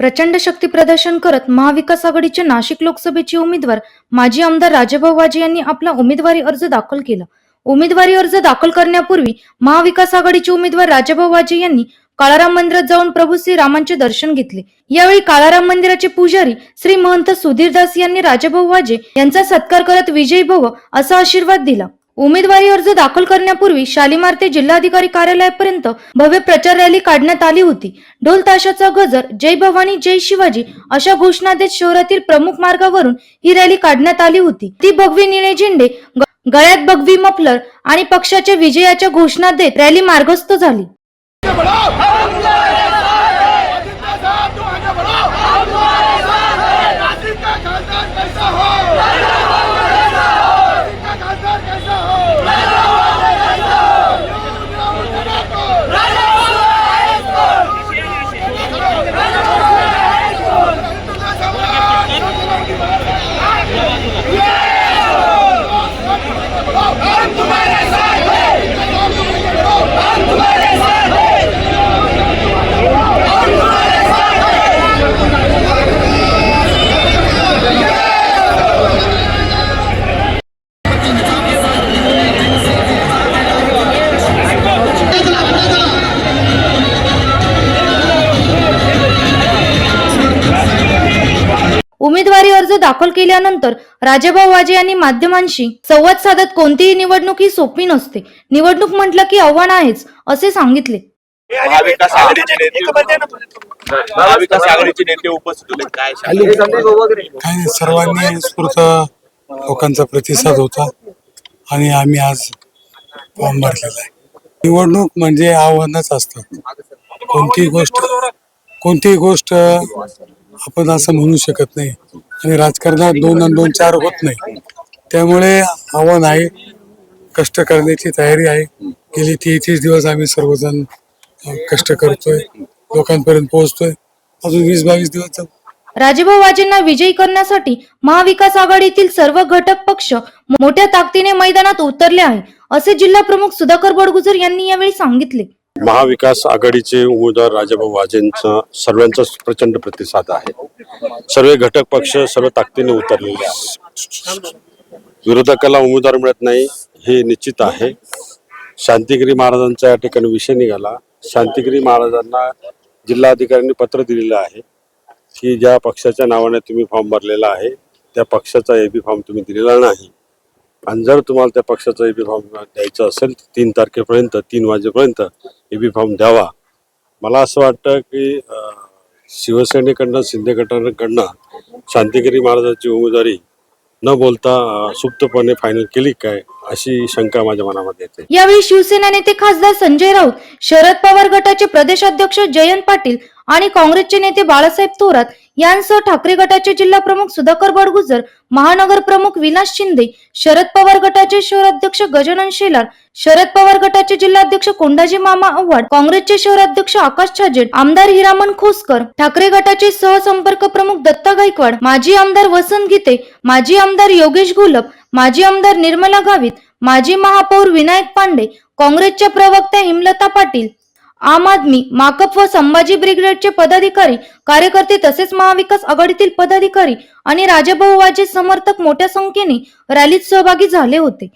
प्रचंड शक्ती प्रदर्शन करत महाविकास आघाडीचे नाशिक लोकसभेचे उमेदवार माजी आमदार राजेभाऊ वाजे यांनी आपला उमेदवारी अर्ज दाखल केला. उमेदवारी अर्ज दाखल करण्यापूर्वी महाविकास आघाडीचे उमेदवार राजेभाऊ वाजे यांनी काळाराम मंदिरात जाऊन प्रभू श्री रामांचे दर्शन घेतले. यावेळी काळाराम मंदिराचे पुजारी श्री महंत सुधीरदास यांनी राजेभाऊ वाजे यांचा सत्कार करत विजयी भव असा आशीर्वाद दिला. उमेदवारी अर्ज दाखल करण्यापूर्वी शालिमार ते जिल्हाधिकारी कार्यालयापर्यंत भव्य प्रचार रॅली काढण्यात आली होती. ढोल ताशाचा गजर जय भवानी जय शिवाजी अशा घोषणा देत शहरातील प्रमुख मार्गावरून ही रॅली काढण्यात आली होती. ती भगवी निळे झेंडे गळ्यात भगवी मफलर आणि पक्षाच्या विजयाच्या घोषणा देत रॅली मार्गस्थ झाली. उमेदवारी अर्ज दाखल केल्यानंतर राजाभाऊ वाजे यांनी माध्यमांशी संवाद साधत कोणतीही निवडणूक ही सोपी नसते. निवडणूक म्हटलं की आव्हान आहेच असे सांगितले. महाविकास आघाडीचे नेते महाविकास आघाडीचे नेते उपस्थित होते. काय सांगाल? काही नाही, सर्वांनी उत्स्फूर्त लोकांचा प्रतिसाद होता आणि आम्ही आज फॉर्म भरलेला आहे. निवडणूक म्हणजे आव्हानच असतात कोणतीही गोष्ट कोणतीही गोष्ट आपण असं म्हणू शकत नाही. आणि राजकारणात दोन आणि दोन चार होत नाही. त्यामुळे आव्हान आहे. कष्ट करण्याची तयारी आहे. गेली तेहतीस दिवस आम्ही सर्वजण कष्ट करतोय. लोकांपर्यंत पोहोचतोय. अजून वीस बावीस दिवस राजेभाऊ वाजेंना विजयी करण्यासाठी महाविकास आघाडीतील सर्व घटक पक्ष मोठ्या ताकदीने मैदानात उतरले आहे असे जिल्हा प्रमुख सुधाकर बडगुजर यांनी यावेळी सांगितले. महाविकास आघाडीचे उमेदवार राजाभाऊ वाजेंचा सर्वांचा प्रचंड प्रतिसाद आहे. सर्व घटक पक्ष सर्व ताकदीने उतरलेले आहेत. विरोधकाला उमेदवार मिळत नाही हे निश्चित आहे. शांतिगिरी महाराजांचा या ठिकाणी विषय निघाला. शांतिगिरी महाराजांना जिल्हाधिकाऱ्यांनी पत्र दिलेलं आहे की ज्या पक्षाच्या नावाने तुम्ही फॉर्म भरलेला आहे त्या पक्षाचा एबी फॉर्म तुम्ही दिलेला नाही. आणि जर तुम्हाला त्या पक्षाचा एबी फॉर्म द्यायचा असेल तर तीन तारखेपर्यंत तीन वाजेपर्यंत एबी फॉर्म द्यावा. मला असं वाटतं की शिवसेनेकडनं शिंदे गटाकडनं शांतिगिरी महाराजांची उमेदवारी न बोलता सुप्तपणे फायनल केली काय? अशी शंका माझ्या मनामध्ये येते. यावेळी शिवसेना नेते खासदार संजय राऊत शरद पवार गटाचे प्रदेशाध्यक्ष जयंत पाटील आणि काँग्रेसचे नेते बाळासाहेब थोरात यांसह ठाकरे गटाचे जिल्हा प्रमुख सुधाकर बडगुजर महानगर प्रमुख विलास शिंदे शरद पवार गटाचे शहराध्यक्ष गजानन शेलार शरद पवार गटाचे जिल्हाध्यक्ष कोंडाजी मामा आव्हाड काँग्रेसचे शहराध्यक्ष आकाश छाजेड आमदार हिरामन खोसकर ठाकरे गटाचे सहसंपर्क प्रमुख दत्ता गायकवाड माजी आमदार वसंत गीते माजी आमदार योगेश गुलप माजी आमदार निर्मला गावित माजी महापौर विनायक पांडे काँग्रेसच्या प्रवक्त्या हिमलता पाटील आम आदमी माकप व संभाजी ब्रिगेडचे पदाधिकारी कार्यकर्ते तसेच महाविकास आघाडीतील पदाधिकारी आणि राजाभाऊ वाजे समर्थक मोठ्या संख्येने रॅलीत सहभागी झाले होते.